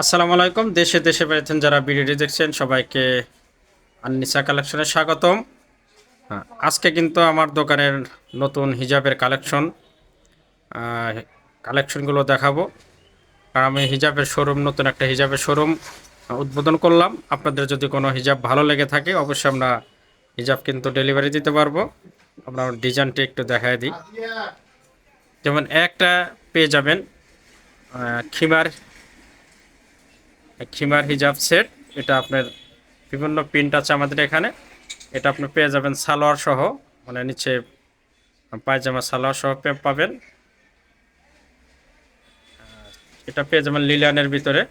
আসসালামু আলাইকুম। দেশে দেশে বেড়েছেন যারা ভিডিওটি দেখছেন সবাইকে আননিসা কালেকশনে স্বাগতম। হ্যাঁ, আজকে কিন্তু আমার দোকানের নতুন হিজাবের কালেকশন কালেকশনগুলো দেখাবো। কারণ আমি হিজাবের শোরুম নতুন একটা হিজাবের শোরুম উদ্বোধন করলাম। আপনাদের যদি কোনো হিজাব ভালো লেগে থাকে অবশ্যই আমরা হিজাব কিন্তু ডেলিভারি দিতে পারব। আমরা ডিজাইনটি একটু দেখায় দিই। যেমন একটা পেয়ে যাবেন খিমার খিমার হিজাব সেট। এটা আপনার বিভিন্ন প্রিন্ট আছে আমাদের এখানে। এটা আপনি পেয়ে যাবেন সালোয়ার সহ মানে নিচে পায়জামা সালোয়ার সহ পাবেন। এটা পেয়ে যাবেন লিলিয়ানের ভিতরে।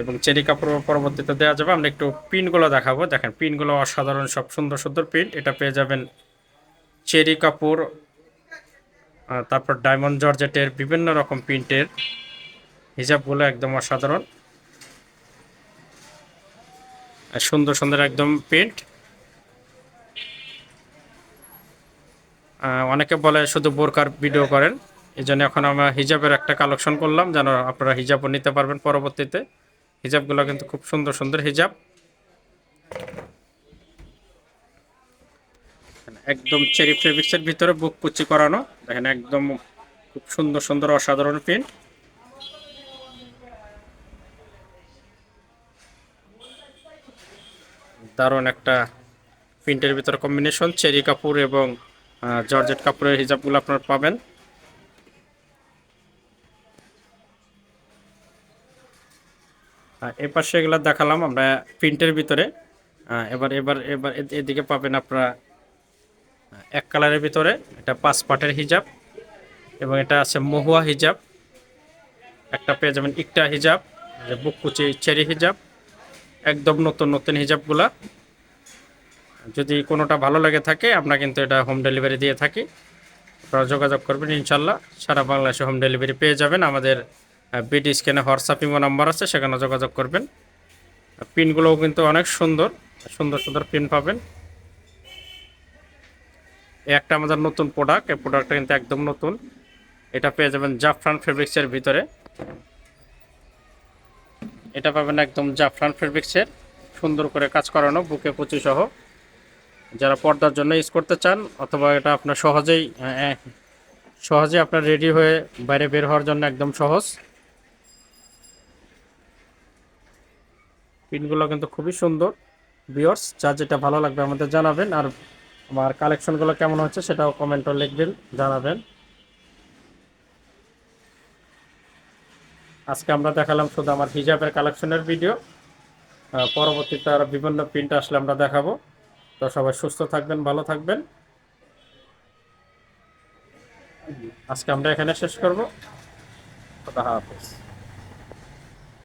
এবং চেরি কাপড় পরবর্তীতে দেওয়া যাবে। আমরা একটু প্রিন্টগুলো দেখাবো। দেখেন প্রিন্টগুলো অসাধারণ, সব সুন্দর সুন্দর প্রিন্ট এটা পেয়ে যাবেন চেরি কাপড় তারপর ডায়মন্ড জর্জেটের বিভিন্ন রকম প্রিন্টের হিজাবগুলো একদম অসাধারণ আর সুন্দর সুন্দর একদম প্রিন্ট অনেকে বলে শুধু বোরকার ভিডিও করেন। এই জন্য এখন আমরা হিজাবের একটা কালেকশন করলাম, যেন আপনারা হিজাবও নিতে পারবেন পরবর্তীতে। হিজাবগুলো কিন্তু খুব সুন্দর সুন্দর হিজাব। একদম চেরি ফেব্রিক্সের ভিতরে বুক কুচি করানো। দেখেন একদম খুব সুন্দর সুন্দর অসাধারণ প্রিন্ট দারুণ একটা প্রিন্টের ভিতরে কম্বিনেশন চেরি কাপড় এবং জর্জেট কাপড়ের হিজাবগুলো আপনারা পাবেন। এ পাশে এগুলো দেখালাম আমরা প্রিন্টের ভিতরে। এবার এবার এবার এদিকে পাবেন আপনারা এক কালারের ভিতরে, এটা পাঁচ পাটের হিজাব এবং এটা আছে মহুয়া হিজাব। একটা পেয়ে যাবেন ইকটা হিজাব, যে বুককুচি চেরি হিজাব। একদম নতুন নতুন হিজাবগুলা। যদি কোনোটা ভালো লেগে থাকে, আমরা কিন্তু এটা হোম ডেলিভারি দিয়ে থাকি। আপনারা যোগাযোগ করবেন ইনশাল্লাহ সারা বাংলাদেশে হোম ডেলিভারি পেয়ে যাবেন। আমাদের বিডি স্ক্যানে হোয়াটসঅ্যাপ ইমো নাম্বার আছে, সেখানে যোগাযোগ করবেন। পিনগুলোও কিন্তু অনেক সুন্দর সুন্দর সুন্দর পিন পাবেন। একটা আমাদের নতুন প্রোডাক্ট এই প্রোডাক্টটা কিন্তু একদম নতুন। এটা পেয়ে যাবেন জাফরান ফেব্রিক্সের ভিতরে। এটা পাবেন একদম জাফরান ফেব্রিক্সের। সুন্দর করে কাজ করানো, বুকে কুচি সহ। যারা পর্দার জন্য ইউজ করতে চান, অথবা এটা আপনার সহজেই সহজে আপনার রেডি হয়ে বাইরে বের হওয়ার জন্য একদম সহজ। পিনগুলো কিন্তু খুবই সুন্দর। বিয়র্স যা যেটা ভালো লাগবে আমাদের জানাবেন। আর আমার কালেকশনগুলো কেমন হচ্ছে সেটাও কমেন্টও লিখবেন, জানাবেন। আজকে আমরা দেখালাম শুধু আমার হিজাবের কালেকশনের ভিডিও। পরবর্তীতে আর বিভিন্ন প্রিন্ট আসলে আমরা দেখাবো। তো সবাই সুস্থ থাকবেন, ভালো থাকবেন। আজকে আমরা এখানে শেষ করব। হাফিজ।